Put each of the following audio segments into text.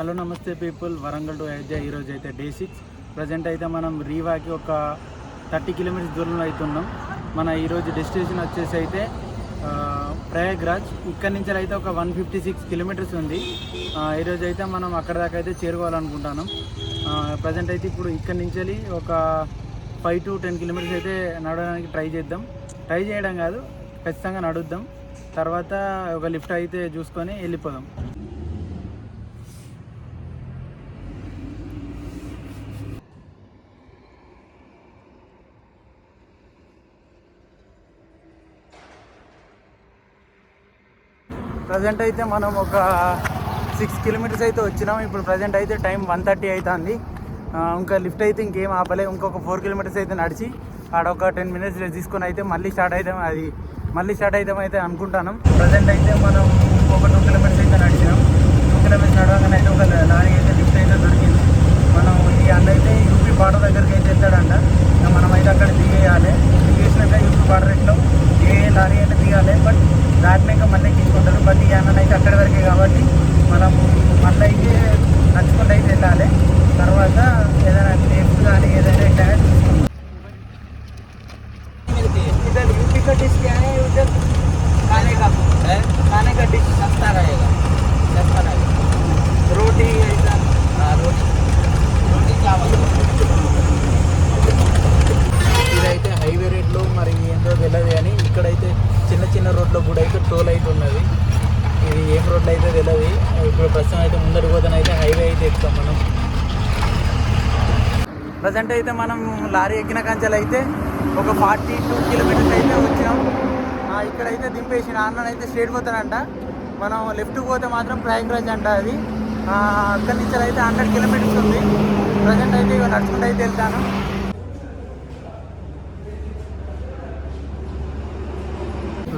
Hello నమస్తే people. Warangal to Ayodhya ఈరోజు అయితే డే సిక్స్. ప్రజెంట్ అయితే మనం రీవాకి ఒక థర్టీ కిలోమీటర్స్ దూరంలో అవుతున్నాం మన ఈరోజు డెస్టినేషన్ వచ్చేసి అయితే ప్రయాగ్రాజ్. ఇక్కడి నుంచి అయితే ఒక వన్ ఫిఫ్టీ సిక్స్ కిలోమీటర్స్ ఉంది. ఈరోజు అయితే మనం అక్కడ దాకా అయితే చేరుకోవాలనుకుంటున్నాం. ప్రజెంట్ అయితే ఇప్పుడు ఇక్కడి నుంచి వెళ్ళి ఒక ఫైవ్ టు టెన్ కిలోమీటర్స్ అయితే నడవడానికి ట్రై చేద్దాం. ట్రై చేయడం కాదు ఖచ్చితంగా నడుద్దాం. తర్వాత ఒక లిఫ్ట్ అయితే చూసుకొని వెళ్ళిపోదాం. ప్రజెంట్ అయితే మనం ఒక సిక్స్ కిలోమీటర్స్ అయితే వచ్చినాం. ఇప్పుడు ప్రజెంట్ అయితే టైం వన్ థర్టీ అవుతుంది ఇంకా లిఫ్ట్ అయితే ఇంకేం ఆపలే. ఇంకొక ఫోర్ కిలోమీటర్స్ అయితే నడిచి ఆడ ఒక టెన్ మినిట్స్ తీసుకొని అయితే మళ్ళీ స్టార్ట్ అవుతాం అది మళ్ళీ స్టార్ట్ అవుతాం అయితే అనుకుంటాను. ప్రజెంట్ అయితే మనం ఇంకొక టూ కిలోమీటర్స్ అయితే నడిచినాం. టూ కిలోమీటర్స్ నడవగానే అయితే ఒక లారీ అయితే లిఫ్ట్ అయితే దొరికింది మనం ఈ అన్న అయితే యూపీ బార్డర్ దగ్గరికి అయితే వెళ్తాడంట ఇంకా మనం అయితే అక్కడ దిగేయాలి దిగేసినాక యూపీ బార్డర్ ఎట్లో ఏ లారీ అయితే దిగాలి బట్ దాటినాక మళ్ళీ ఎక్కించుకుంటారు బట్ ఈ అన్న అయితే అక్కడి వరకే కాబట్టి మనం మళ్ళీ అయితే నడుచుకుంటూ అయితే వెళ్ళాలి తర్వాత ఏదైనా టేస్ట్ కానీ ఏదైనా ఇట్లా చూసుకుంటాం इधर यूपी का डिश क्या है उधर खाने का है खाने का डिश सस्ता रहेगा सस्ता रहेगा रोटी ऐसा हाँ रोटी रोटी ఇప్పుడు ప్రస్తుతం అయితే ముందరు పోతానైతే హైవే అయితే ఎక్కుతాం మనం. ప్రజెంట్ అయితే మనం లారీ ఎక్కిన కంచెలు అయితే ఒక ఫార్టీ టూ కిలోమీటర్స్ అయితే వచ్చినాం. ఇక్కడ ఇక్కడైతే దింపేసిన అన్న అయితే స్ట్రేట్ పోతానంట మనం లెఫ్ట్ పోతే మాత్రం ప్రయాగ్రాజ్ అంట అది. అక్కడి నుంచి అయితే హండ్రెడ్ కిలోమీటర్స్ ఉంది. ప్రజెంట్ అయితే ఇక నడుచుకుంటూ అయితే వెళ్తాను.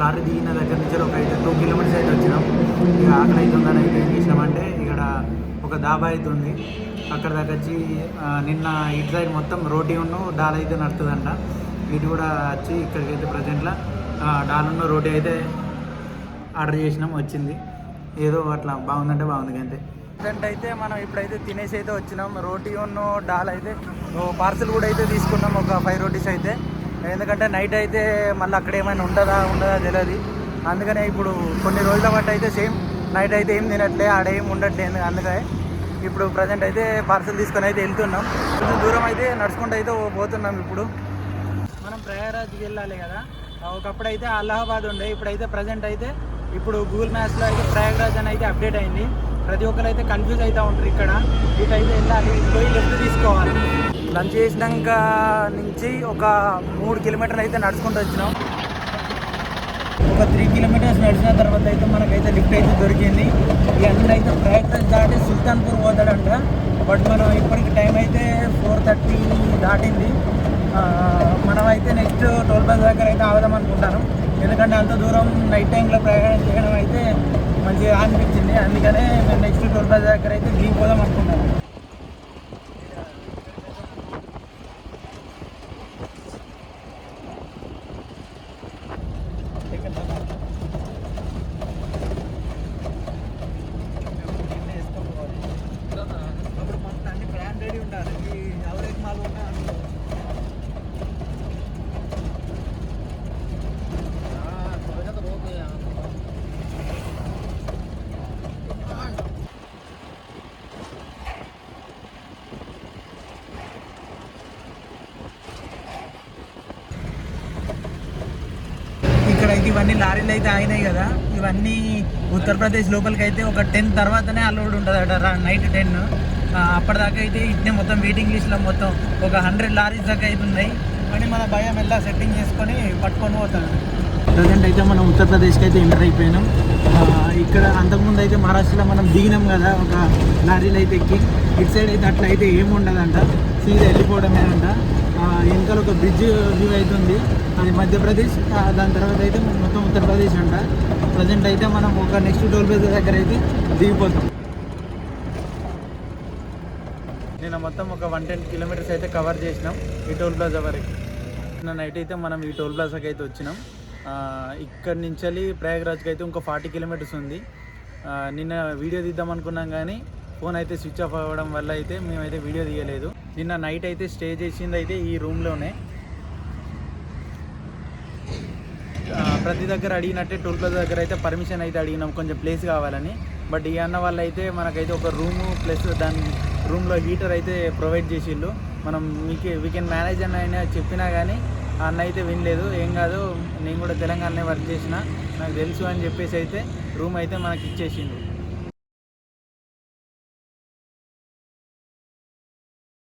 లారీ దిగిన దగ్గర నుంచి ఒక అయితే టూ కిలోమీటర్స్ అయితే వచ్చినాం. ఇక ఆకలి అవుతుందని అయితే ఏం చేసినామంటే ఇక్కడ ఒక దాబా అయితే ఉంది. అక్కడ దాకా వచ్చి నిన్న ఇటు సైడ్ మొత్తం రోటీ ఉన్ను డాల్ అయితే నడుతుందంట ఇటు కూడా వచ్చి ఇక్కడికి అయితే ప్రజెంట్లో డాల్ ఉన్న రోటీ అయితే ఆర్డర్ చేసినాం వచ్చింది. ఏదో అట్లా బాగుందంటే బాగుంది అంతే ప్రజెంట్ అయితే మనం ఇప్పుడైతే తినేసి అయితే వచ్చినాం. రోటీ ఉన్న డాల్ అయితే పార్సల్ కూడా అయితే తీసుకున్నాం. ఒక ఫైవ్ రోటీస్ అయితే. ఎందుకంటే నైట్ అయితే మళ్ళీ అక్కడ ఏమైనా ఉంటుందా ఉండదా తెలియదు అందుకనే ఇప్పుడు కొన్ని రోజుల పాటు అయితే సేమ్ నైట్ అయితే ఏం తినట్లే ఆడ ఏం ఉండట్లేదు అందుకనే ఇప్పుడు ప్రజెంట్ అయితే పార్సల్ తీసుకొని అయితే వెళ్తున్నాం. కొంచెం దూరం అయితే నడుచుకుంటూ అయితే పోతున్నాం ఇప్పుడు. మనం ప్రయాగరాజ్కి వెళ్ళాలి కదా. ఒకప్పుడు అయితే అలహాబాద్ ఉండే ఇప్పుడైతే ప్రజెంట్ అయితే ఇప్పుడు గూగుల్ మ్యాప్స్లో అయితే ప్రయాగరాజ్ అని అయితే అప్డేట్ అయింది. ప్రతి ఒక్కరు అయితే కన్ఫ్యూజ్ అవుతూ ఉంటారు ఇక్కడ. ఇటు అయితే వెళ్ళాలి పోయి లెఫ్ట్ తీసుకోవాలి. లంచ్ చేసినాక నుంచి ఒక మూడు కిలోమీటర్లు అయితే నడుచుకుంటూ వచ్చినాం. ఒక త్రీ కిలోమీటర్స్ నడిచిన తర్వాత అయితే మనకైతే లిఫ్ట్ అయితే దొరికింది. ఈ అన్న అయితే ప్రయత్నం దాటి సుల్తాన్పూర్ పోతాడంట. బట్ మనం ఇప్పటికి టైం అయితే ఫోర్ థర్టీ దాటింది. మనమైతే మనం అయితే నెక్స్ట్ టోల్ ప్లాజా దగ్గర అయితే ఆగుదాం అనుకుంటాను. ఎందుకంటే అంత దూరం నైట్ టైంలో ప్రయాణం చేయడం అయితే మంచిగా అనిపించింది. అందుకనే మేము నెక్స్ట్ టోల్ ప్లాజా దగ్గర అయితే దిగిపోదాం అనుకుంటాను كيف لكن ఇవన్నీ లారీలు అయితే ఆగినాయి కదా. ఇవన్నీ ఉత్తరప్రదేశ్ లోపలికి అయితే ఒక టెన్ తర్వాతనే అలౌడ్ ఉంటుంది అట నైట్ టెన్ అప్పటిదాకా అయితే ఇట్నే మొత్తం వెయిటింగ్ లిస్ట్లో మొత్తం ఒక హండ్రెడ్ లారీస్ దాకా అయితే ఉన్నాయి. కానీ మన భయం ఎలా సెట్టింగ్ చేసుకొని పట్టుకొని పోతాడు. ప్రజెంట్ అయితే మనం ఉత్తరప్రదేశ్కి అయితే ఎంటర్ అయిపోయినాం. ఇక్కడ అంతకుముందు అయితే మహారాష్ట్రలో మనం దిగినాం కదా ఒక లారీలు అయితే ఎక్కి. ఇటు సైడ్ అయితే అట్లా అయితే ఏమి ఉండదంట. సీదా వెళ్ళిపోవడమే అంట వెనకాల ఒక బ్రిడ్జ్ వ్యూ అవుతుంది అది మధ్యప్రదేశ్ దాని తర్వాత అయితే మొత్తం ఉత్తరప్రదేశ్ అంట. ప్రజెంట్ అయితే మనం ఒక నెక్స్ట్ టోల్ ప్లాజా దగ్గర అయితే దిగిపోతాం. నేను మొత్తం ఒక వన్ టెన్ కిలోమీటర్స్ అయితే కవర్ చేసినాం ఈ టోల్ ప్లాజా వరకు. నిన్న నైట్ అయితే మనం ఈ టోల్ ప్లాజాకి అయితే వచ్చినాం. ఇక్కడి నుంచి ప్రయాగరాజ్కి అయితే ఇంకో ఫార్టీ కిలోమీటర్స్ ఉంది. నిన్న వీడియో తీద్దాం అనుకున్నాం కానీ ఫోన్ అయితే స్విచ్ ఆఫ్ అవ్వడం వల్ల అయితే మేమైతే వీడియో తీయలేదు. నిన్న నైట్ అయితే స్టే చేసింది అయితే ఈ రూమ్లోనే. ప్రతి దగ్గర అడిగినట్టే టోల్ ప్లాజా దగ్గర అయితే పర్మిషన్ అయితే అడిగినాం కొంచెం ప్లేస్ కావాలని. బట్ ఈ అన్న వాళ్ళు అయితే మనకైతే ఒక రూము ప్లస్ దాని రూమ్లో హీటర్ అయితే ప్రొవైడ్ చేసిళ్ళు మనం మీకు వీ కెన్ మేనేజ్ అని ఆయన చెప్పినా కానీ అన్న అయితే వినలేదు. ఏం కాదు నేను కూడా తెలంగాణనే వర్క్ చేసిన. నాకు తెలుసు అని చెప్పేసి అయితే రూమ్ అయితే మనకి ఇచ్చేసిండు.